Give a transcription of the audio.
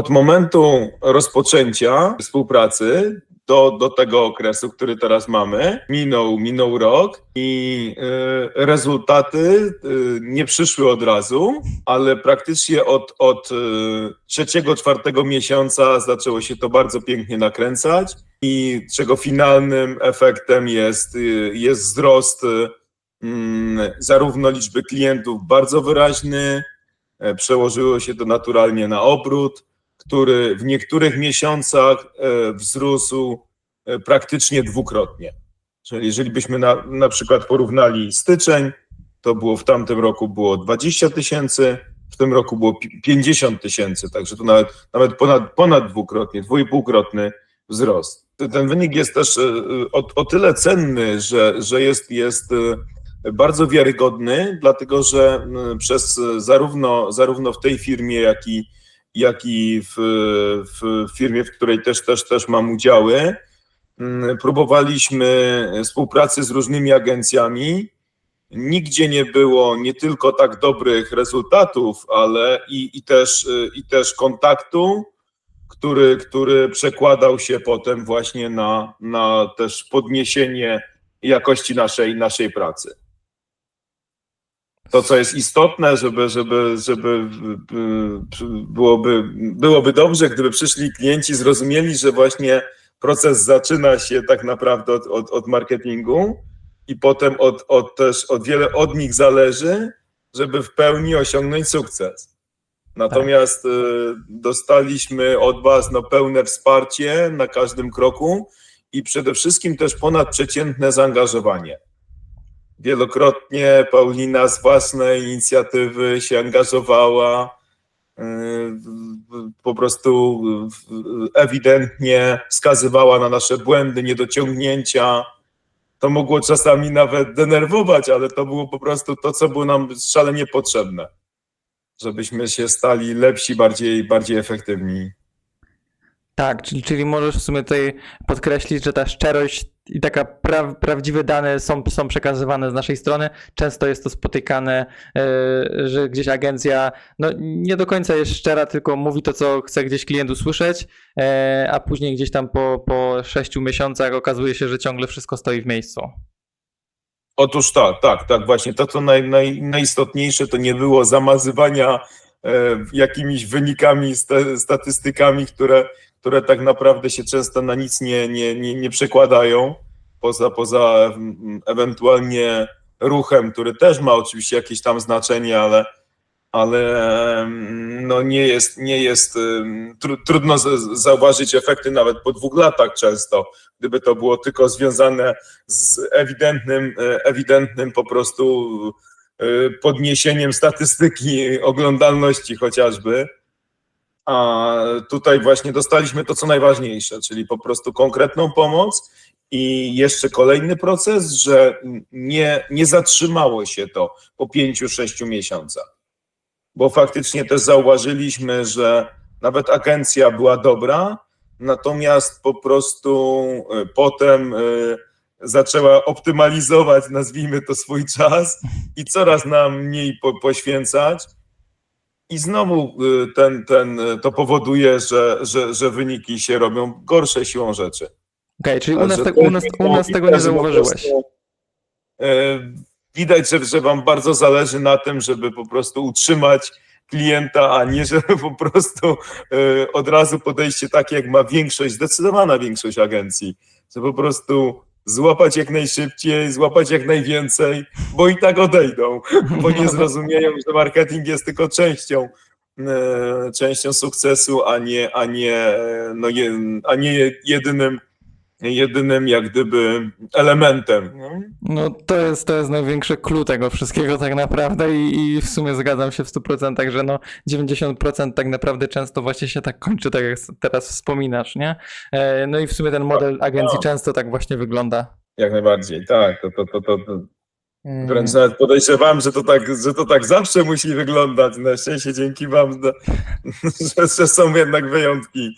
od momentu rozpoczęcia współpracy do, do tego okresu, który teraz mamy, minął, minął rok i y, rezultaty y, nie przyszły od razu, ale praktycznie od, od y, trzeciego, czwartego miesiąca zaczęło się to bardzo pięknie nakręcać i czego finalnym efektem jest, y, jest wzrost y, mm, zarówno liczby klientów bardzo wyraźny, e, przełożyło się to naturalnie na obrót, który w niektórych miesiącach e, wzrósł e, praktycznie dwukrotnie. Czyli jeżeli byśmy na, na przykład porównali styczeń, to było w tamtym roku było 20 tysięcy, w tym roku było pi- 50 tysięcy, także to nawet, nawet ponad, ponad dwukrotnie, dwójpółkrotny wzrost. Ten wynik jest też e, o, o tyle cenny, że, że jest, jest bardzo wiarygodny, dlatego że przez zarówno, zarówno w tej firmie, jak i, jak i w, w firmie, w której też, też, też mam udziały, m, próbowaliśmy współpracy z różnymi agencjami. Nigdzie nie było nie tylko tak dobrych rezultatów, ale i, i, też, i też kontaktu, który, który przekładał się potem właśnie na, na też podniesienie jakości naszej, naszej pracy. To, co jest istotne, żeby, żeby, żeby y, y, byłoby, byłoby dobrze, gdyby przyszli klienci, zrozumieli, że właśnie proces zaczyna się tak naprawdę od, od, od marketingu i potem od, od też od wiele od nich zależy, żeby w pełni osiągnąć sukces. Natomiast y, dostaliśmy od Was no, pełne wsparcie na każdym kroku i przede wszystkim też ponadprzeciętne zaangażowanie. Wielokrotnie Paulina z własnej inicjatywy się angażowała, y, po prostu ewidentnie wskazywała na nasze błędy, niedociągnięcia. To mogło czasami nawet denerwować, ale to było po prostu to, co było nam szalenie potrzebne, żebyśmy się stali lepsi, bardziej, bardziej efektywni. Tak, czyli, czyli możesz w sumie tutaj podkreślić, że ta szczerość i taka pra, prawdziwe dane są, są przekazywane z naszej strony. Często jest to spotykane, e, że gdzieś agencja no, nie do końca jest szczera, tylko mówi to, co chce gdzieś klient usłyszeć, e, a później gdzieś tam po, po sześciu miesiącach okazuje się, że ciągle wszystko stoi w miejscu. Otóż tak, tak, tak, właśnie to, co naj, naj, najistotniejsze, to nie było zamazywania e, jakimiś wynikami, sta, statystykami, które, które tak naprawdę się często na nic nie, nie, nie, nie przekładają, poza, poza mm, ewentualnie ruchem, który też ma oczywiście jakieś tam znaczenie, ale, ale mm, no nie jest, nie jest tru, trudno zauważyć efekty nawet po dwóch latach często, gdyby to było tylko związane z ewidentnym, e, ewidentnym po prostu e, podniesieniem statystyki oglądalności chociażby. A tutaj właśnie dostaliśmy to, co najważniejsze, czyli po prostu konkretną pomoc i jeszcze kolejny proces, że nie, nie zatrzymało się to po pięciu, sześciu miesiącach. Bo faktycznie też zauważyliśmy, że nawet agencja była dobra, natomiast po prostu e, potem e, zaczęła optymalizować, nazwijmy to, swój czas i coraz nam mniej po, poświęcać. I znowu y, ten, ten, y, to powoduje, że, że, że wyniki się robią gorsze siłą rzeczy. Okej, czyli u nas, to u nas, u nas tego nie zauważyłeś. e, Widać, że, że Wam bardzo zależy na tym, żeby po prostu utrzymać klienta, a nie żeby po prostu od razu podejście takie, jak ma większość, zdecydowana większość agencji, że po prostu złapać jak najszybciej, złapać jak najwięcej, bo i tak odejdą, bo nie zrozumieją, że marketing jest tylko częścią e, częścią sukcesu, a nie, a nie, e, no, a nie jedynym, jedynym jak gdyby elementem. no. No to jest, to jest największy clue tego wszystkiego tak naprawdę i, i w sumie zgadzam się w 100%, że no 90% tak naprawdę często właśnie się tak kończy, tak jak teraz wspominasz, nie? E, No i w sumie ten model agencji często tak właśnie wygląda. Jak najbardziej, tak. To, to, to, to, to Mm. wręcz nawet podejrzewam, że to, tak, że to tak zawsze musi wyglądać. Na szczęście dzięki Wam, że, że są jednak wyjątki.